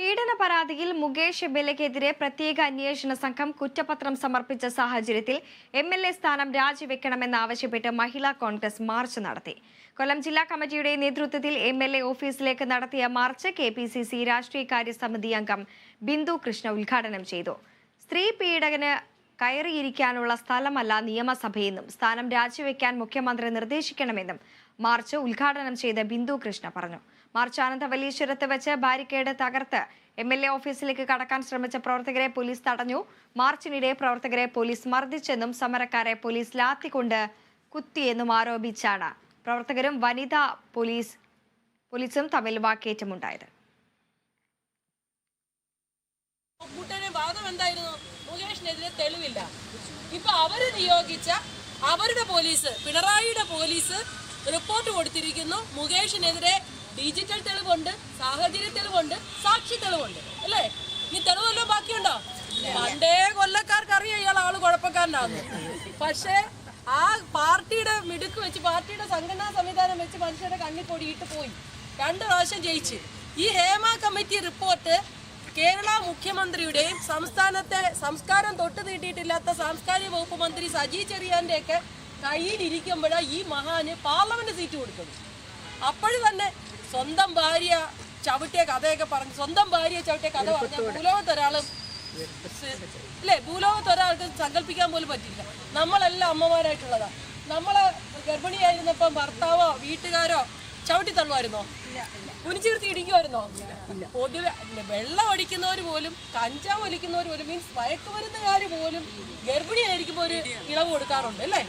പീഡന പരാതിയിൽ മുകേഷ് എബിലക്കെതിരെ പ്രത്യേക അന്വേഷണ സംഘം കുറ്റപത്രം സമർപ്പിച്ച സാഹചര്യത്തിൽ എം എൽ എ സ്ഥാനം രാജിവെക്കണമെന്നാവശ്യപ്പെട്ട് മഹിളാ കോൺഗ്രസ് മാർച്ച് നടത്തി. കൊല്ലം ജില്ലാ കമ്മിറ്റിയുടെ നേതൃത്വത്തിൽ എം എൽ എ ഓഫീസിലേക്ക് നടത്തിയ march K P C C രാഷ്ട്രീയകാര്യ സമിതി അംഗം ബിന്ദു കൃഷ്ണ ഉദ്ഘാടനം ചെയ്തു. സ്ത്രീ പീഡകന് കയറിയിരിക്കാനുള്ള സ്ഥലമല്ല നിയമസഭയെന്നും സ്ഥാനം രാജിവെക്കാൻ മുഖ്യമന്ത്രി നിർദ്ദേശിക്കണമെന്നും മാർച്ച് ഉദ്ഘാടനം ചെയ്ത ബിന്ദു കൃഷ്ണ പറഞ്ഞു. മാർച്ച് ആനന്ദവല്ലീശ്വരത്ത് വെച്ച് ബാരിക്കേഡ് തകർത്ത് എം എൽ എ ഓഫീസിലേക്ക് കടക്കാൻ ശ്രമിച്ച പ്രവർത്തകരെ പോലീസ് തടഞ്ഞു. മാർച്ചിനിടെ പ്രവർത്തകരെ പോലീസ് മർദ്ദിച്ചെന്നും സമരക്കാരെ പോലീസ് ലാത്തിക്കൊണ്ട് കുത്തിയെന്നും ആരോപിച്ചാണ് പ്രവർത്തകരും വനിതാ പോലീസ് പോലീസും തമ്മിൽ വാക്കേറ്റമുണ്ടായത്. മുകേഷിനെതിരെ തെളിവില്ല. ഇപ്പൊ അവർ നിയോഗിച്ച അവരുടെ പോലീസ് പിണറായിയുടെ പോലീസ് റിപ്പോർട്ട് കൊടുത്തിരിക്കുന്നു. മുകേഷിനെതിരെ ഡിജിറ്റൽ തെളിവുണ്ട് സാഹചര്യ തെളിവുണ്ട് സാക്ഷി തെളിവുണ്ട്. അല്ലേ? ഈ തെളിവല്ലോ ബാക്കിയുണ്ടോ? പണ്ടേ കൊല്ലക്കാർക്ക് അറിയാം ഇയാൾ ആൾ കുഴപ്പക്കാരനാന്ന്. പക്ഷേ ആ പാർട്ടിയുടെ മിടുക്ക് വെച്ച് പാർട്ടിയുടെ സംഘടനാ സംവിധാനം വെച്ച് മനുഷ്യരുടെ കണ്ണിൽ പൊടിയിട്ട് പോയി. രണ്ട് പ്രാവശ്യം ജയിച്ച്. ഈ ഹേമ കമ്മിറ്റി റിപ്പോർട്ട് കേരള മുഖ്യമന്ത്രിയുടെയും സംസ്ഥാനത്തെ സംസ്കാരം തൊട്ട് നീട്ടിയിട്ടില്ലാത്ത സാംസ്കാരിക വകുപ്പ് മന്ത്രി സജി ചെറിയാന്റെ ഒക്കെ കയ്യിലിരിക്കുമ്പോഴാണ് ഈ മഹാന് പാർലമെന്റ് സീറ്റ് കൊടുക്കുന്നത് അപ്പോഴും തന്നെ സ്വന്തം ഭാര്യ ചവിട്ടിയ കഥയൊക്കെ പറഞ്ഞു സ്വന്തം ഭാര്യ ചവിട്ടിയ കഥ പറഞ്ഞ ഭൂലോകത്തൊരാളും അല്ലേ ഭൂലോകത്തൊരാൾക്ക് സങ്കല്പിക്കാൻ പോലും പറ്റില്ല. നമ്മളെല്ലാം അമ്മമാരായിട്ടുള്ളതാണ് നമ്മളെ ഗർഭിണിയായിരുന്നപ്പം ഭർത്താവോ വീട്ടുകാരോ ചവിട്ടി തള്ളുമായിരുന്നോ? കുനിച്ചിർത്തി ഇടിക്കുമായിരുന്നോ പൊതുവെ വെള്ളം അടിക്കുന്നവർ പോലും കഞ്ചാവ് ഒലിക്കുന്നവർ പോലും മീൻസ് മയക്കുമരുന്നുകാർ പോലും ഗർഭിണിയായിരിക്കുമ്പോൾ ഒരു ഇളവ് കൊടുക്കാറുണ്ട് അല്ലേ?